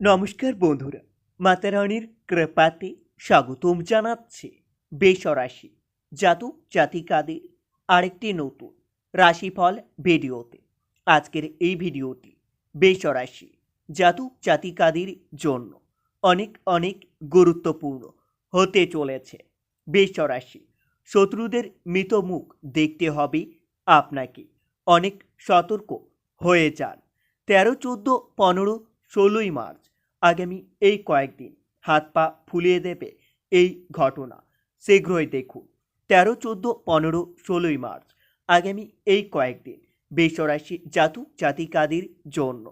নমস্কার বন্ধুরা মাতারানির কৃপাতে স্বাগতম জানাচ্ছে বেসরাশি জাতক জাতিকাদের আরেকটি নতুন রাশিফল ভিডিওতে। আজকের এই ভিডিওটি বেসরাশি জাতক জাতিকাদের জন্য অনেক অনেক গুরুত্বপূর্ণ হতে চলেছে। বেসরাশি শত্রুদের মৃত মুখ দেখতে হবে, আপনাকে অনেক সতর্ক হয়ে যান। তেরো, চোদ্দ, পনেরো, ষোলোই মার্চ আগামী এই কয়েকদিন হাত পা ফুলিয়ে দেবে এই ঘটনা। শীঘ্রই দেখুন। তেরো, চোদ্দ, পনেরো, ষোলোই মার্চ। আগামী এই কয়েকদিন বেসরাশি জাতক জাতিকাদের জন্য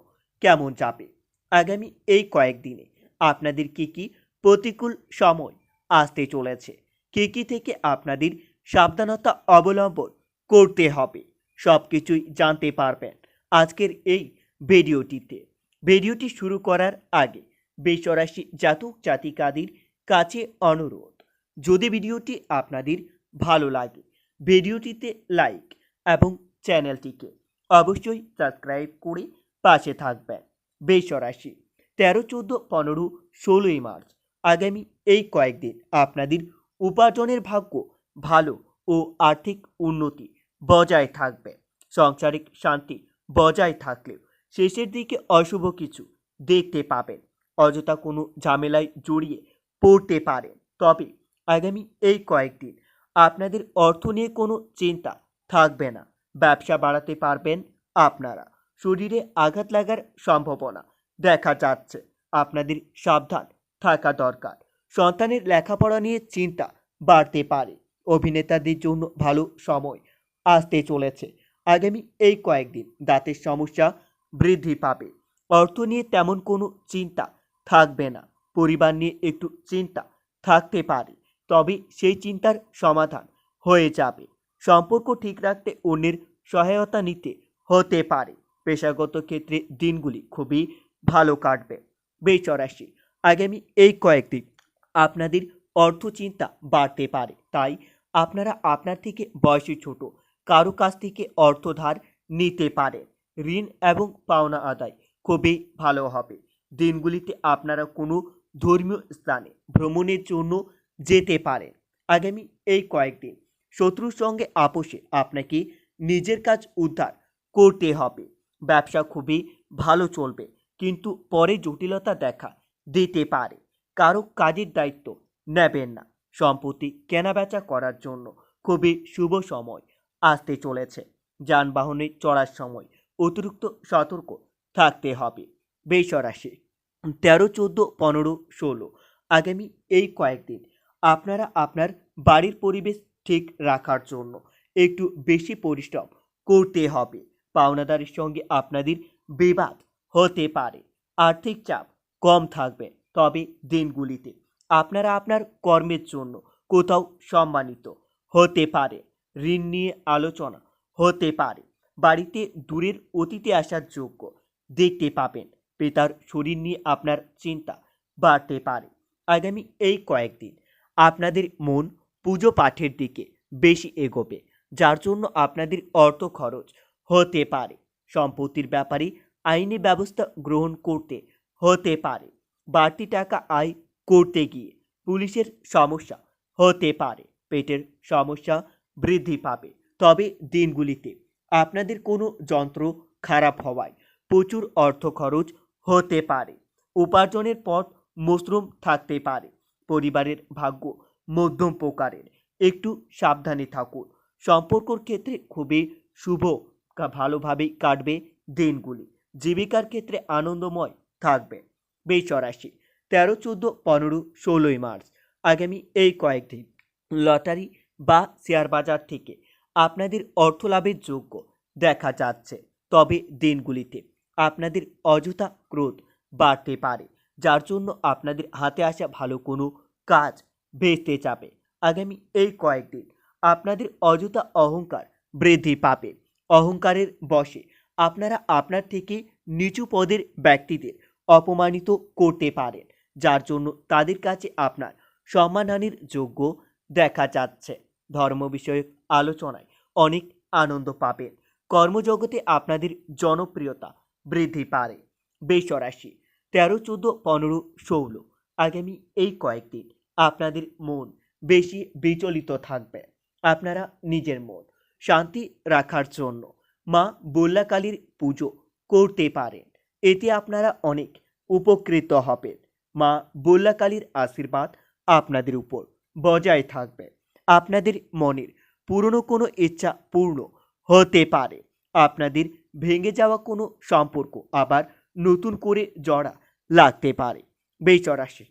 কেমন যাবে? আগামী এই কয়েকদিনে আপনাদের কি কি প্রতিকূল সময় আসতে চলেছে? কি কি থেকে আপনাদের সাবধানতা অবলম্বন করতে হবে? সব কিছুই জানতে পারবেন আজকের এই ভিডিওটিতে। ভিডিওটি শুরু করার আগে বেসরাশি জাতক জাতিকাদের কাছে অনুরোধ, যদি ভিডিওটি আপনাদের ভালো লাগে, ভিডিওটিতে লাইক এবং চ্যানেলটিকে অবশ্যই সাবস্ক্রাইব করে পাশে থাকবেন। বেসরাশি তেরো, চোদ্দ, পনেরো, ষোলোই মার্চ আগামী এই কয়েকদিন আপনাদের উপার্জনের ভাগ্য ভালো ও আর্থিক উন্নতি বজায় থাকবে। সাংসারিক শান্তি বজায় থাকলেও শেষের দিকে অশুভ কিছু দেখতে পাবেন। অযথা কোনো ঝামেলায় জড়িয়ে পড়তে পারেন। তবে আগামী এই কয়েকদিন আপনাদের অর্থ নিয়ে কোনো চিন্তা থাকবে না। ব্যবসা বাড়াতে পারবেন আপনারা। শরীরে আঘাত লাগার সম্ভাবনা দেখা যাচ্ছে। আপনাদের সাবধান থাকা দরকার। সন্তানের লেখাপড়া নিয়ে চিন্তা বাড়তে পারে। অভিনেতাদের জন্য ভালো সময় আসতে চলেছে। আগামী এই কয়েকদিন দাঁতের সমস্যা বৃদ্ধি পাবে। অর্থ নিয়ে তেমন কোনো চিন্তা থাকবে না। পরিবার নিয়ে একটু চিন্তা থাকতে পারে, তবে সেই চিন্তার সমাধান হয়ে যাবে। সম্পর্ক ঠিক রাখতে অন্যের সহায়তা নিতে হতে পারে। পেশাগত ক্ষেত্রে দিনগুলি খুবই ভালো কাটবে। বেচরাশি আগামী এই কয়েকদিন আপনাদের অর্থ চিন্তা বাড়তে পারে, তাই আপনারা আপনার থেকে বয়সে ছোট, কারও কাছ থেকে অর্থ ধার নিতে পারেন। ঋণ এবং পাওনা আদায় খুবই ভালো হবে। দিনগুলিতে আপনারা কোনো ধর্মীয় স্থানে ভ্রমণের জন্য যেতে পারেন। আগামী এই কয়েকদিন শত্রুর সঙ্গে আপোষে আপনাকে নিজের কাজ উদ্ধার করতে হবে। ব্যবসা খুবই ভালো চলবে, কিন্তু পরে জটিলতা দেখা দিতে পারে। কারও কাজের দায়িত্ব নেবেন না। সম্পত্তি কেনাবেচা করার জন্য খুবই শুভ সময় আসতে চলেছে। যানবাহনে চড়ার সময় অতিরিক্ত সতর্ক থাকতে হবে। বেসরাশি তেরো, চোদ্দ, পনেরো, ষোলো, আগামী এই কয়েকদিন আপনারা আপনার বাড়ির পরিবেশ ঠিক রাখার জন্য একটু বেশি পরিশ্রম করতে হবে। পাওনাদারের সঙ্গে আপনাদের বিবাদ হতে পারে। আর্থিক চাপ কম থাকবে। তবে দিনগুলিতে আপনারা আপনার কর্মের জন্য কোথাও সম্মানিত হতে পারে। ঋণ নিয়ে আলোচনা হতে পারে। বাড়িতে দূরের অতীতে আসার যোগ্য। দেখতে পাবেন পিতার শরীর নিয়ে আপনার চিন্তা বাড়তে পারে। আগামী এই কয়েকদিন আপনাদের মন পুজো পাঠের দিকে বেশি এগোবে, যার জন্য আপনাদের অর্থ খরচ হতে পারে। সম্পত্তির ব্যাপারে আইনি ব্যবস্থা গ্রহণ করতে হতে পারে। বাড়তি টাকা আয় করতে গিয়ে পুলিশের সমস্যা হতে পারে। পেটের সমস্যা বৃদ্ধি পাবে। তবে দিনগুলিতে আপনাদের কোনো যন্ত্র খারাপ হওয়ায় প্রচুর অর্থ খরচ হতে পারে। উপার্জনের পথ মশরুম থাকতে পারে। পরিবারের ভাগ্য মধ্যম প্রকারের। একটু সাবধানে থাকুন। সম্পর্কর ক্ষেত্রে খুবই শুভ ভালোভাবেই কাটবে দিনগুলি। জীবিকার ক্ষেত্রে আনন্দময় থাকবে। বেসরাশি তেরো, চোদ্দ, পনেরো, ষোলোই মার্চ। আগামী এই কয়েকদিন লটারি বা শেয়ার বাজার থেকে আপনাদের অর্থ লাভের যোগ্য দেখা যাচ্ছে। তবে দিনগুলিতে আপনাদের অযথা ক্রোধ বাড়তে পারে, যার জন্য আপনাদের হাতে আসা ভালো কোনো কাজ ভেস্তে যাবে। আগামী এই কয়েকদিন আপনাদের অযথা অহংকার বৃদ্ধি পাবে। অহংকারের বশে আপনারা আপনার থেকে নিচু পদের ব্যক্তিদের অপমানিত করতে পারেন, যার জন্য তাদের কাছে আপনার সম্মানহানির যোগ্য দেখা যাচ্ছে। ধর্ম বিষয়ক আলোচনায় অনেক আনন্দ পাবেন। কর্মজগতে আপনাদের জনপ্রিয়তা বৃদ্ধি পারে। বেসরাশি তেরো, চোদ্দ, পনেরো, ষোলো, আগামী এই কয়েকদিন আপনাদের মন বেশি বিচলিত থাকবে। আপনারা নিজের মন শান্তি রাখার জন্য মা বল্লাকালীর পুজো করতে পারেন। এতে আপনারা অনেক উপকৃত হবেন। মা বল্লাকালীর আশীর্বাদ আপনাদের উপর বজায় থাকবে। আপনাদের মনের পুরনো কোনো ইচ্ছা পূর্ণ হতে পারে। আপনাদের ভেঙে যাওয়া কোনো সম্পর্ক আবার নতুন করে জড়া লাগতে পারে। বেচরাশি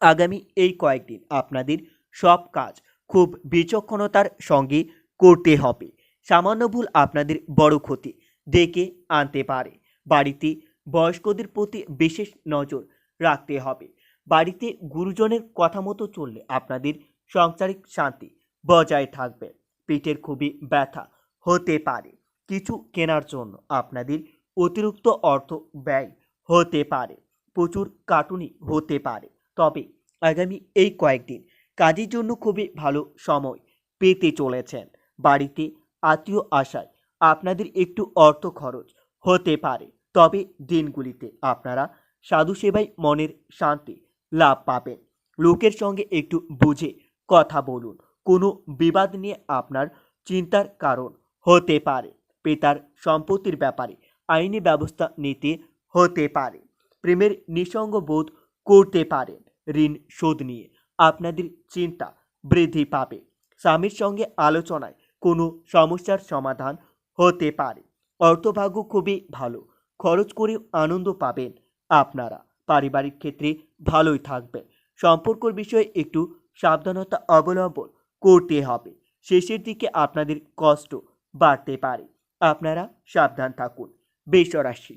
আগামী এই কয়েকদিন আপনাদের সব কাজ খুব বিচক্ষণতার সঙ্গে করতে হবে। সামান্য ভুল আপনাদের বড় ক্ষতি ডেকে আনতে পারে। বাড়িতে বয়স্কদের প্রতি বিশেষ নজর রাখতে হবে। বাড়িতে গুরুজনের কথা মতো চললে আপনাদের সাংসারিক শান্তি বজায় থাকবে। পেটের খুবই ব্যথা হতে পারে। কিছু কেনার জন্য আপনাদের অতিরিক্ত অর্থ ব্যয় হতে পারে। প্রচুর কাটুনি হতে পারে। তবে আগামী এই কয়েকদিন কাজের জন্য খুবই ভালো সময় পেতে চলেছেন। বাড়িতে আত্মীয় আসায় আপনাদের একটু অর্থ খরচ হতে পারে। তবে দিনগুলিতে আপনারা সাধু সেবায় মনের শান্তি লাভ পাবেন। লোকের সঙ্গে একটু বুঝে কথা বলুন। কোনো বিবাদ নিয়ে আপনার চিন্তার কারণ হতে পারে। পিতার সম্পত্তির ব্যাপারে আইনি ব্যবস্থা নিতে হতে পারে। প্রেমের নিঃসঙ্গ বোধ করতে পারেন ঋণ শোধ নিয়ে আপনাদের চিন্তা বৃদ্ধি পাবে। স্বামীর সঙ্গে আলোচনায় কোনো সমস্যার সমাধান হতে পারে। অর্থভাগ্য খুবই ভালো। খরচ করে আনন্দ পাবেন আপনারা। পারিবারিক ক্ষেত্রে ভালোই থাকবেন সম্পর্কর বিষয়ে একটু সাবধানতা অবলম্বন করতে হবে। শেষের দিকে আপনাদের কষ্ট বাড়তে পারে। আপনারা সাবধান থাকুন। বেসরাশি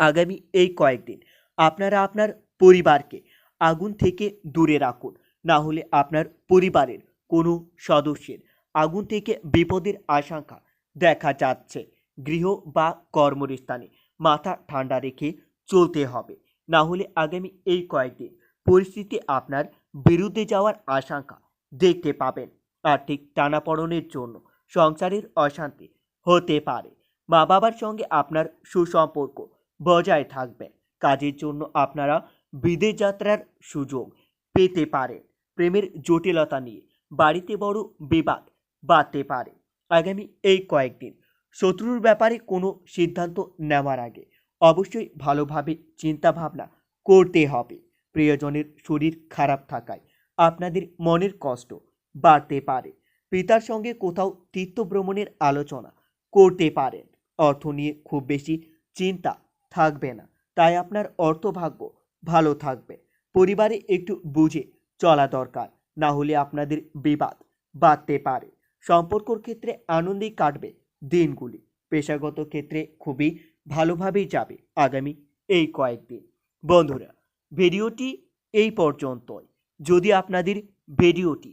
আগামী এই কয়েকদিন আপনারা আপনার পরিবারকে আগুন থেকে দূরে রাখুন। না হলে আপনার পরিবারের কোনো সদস্যের আগুন থেকে বিপদের আশঙ্কা দেখা যাচ্ছে। গৃহ বা কর্মস্থানে মাথা ঠান্ডা রেখে চলতে হবে। না হলে আগামী এই কয়েকদিন পরিস্থিতি আপনার বিরুদ্ধে যাওয়ার আশঙ্কা দেখতে পাবেন। আর্থিক টানাপড়নের জন্য সংসারের অশান্তি হতে পারে। মা বাবার সঙ্গে আপনার সুসম্পর্ক বজায় থাকবে। কাজের জন্য আপনারা বিদেশ যাত্রার সুযোগ পেতে পারেন। প্রেমের জটিলতা নিয়ে বাড়িতে বড় বিবাদ বাড়তে পারে। আগামী এই কয়েকদিন শত্রুর ব্যাপারে কোনো সিদ্ধান্ত নেওয়ার আগে অবশ্যই ভালোভাবে চিন্তাভাবনা করতে হবে। প্রিয়জনের শরীর খারাপ থাকায় আপনাদের মনের কষ্ট বাড়তে পারে। পিতার সঙ্গে কোথাও তীর্থ ভ্রমণের আলোচনা করতে পারেন। অর্থ নিয়ে খুব বেশি চিন্তা থাকবে না। তাই আপনার অর্থভাগ্য ভালো থাকবে। পরিবারে একটু বুঝে চলা দরকার, না হলে আপনাদের বিবাদ বাড়তে পারে। সম্পর্কর ক্ষেত্রে আনন্দেই কাটবে দিনগুলি। পেশাগত ক্ষেত্রে খুবই ভালোভাবেই যাবে আগামী এই কয়েকদিন। বন্ধুরা, ভিডিওটি এই পর্যন্তই। যদি আপনাদের ভিডিওটি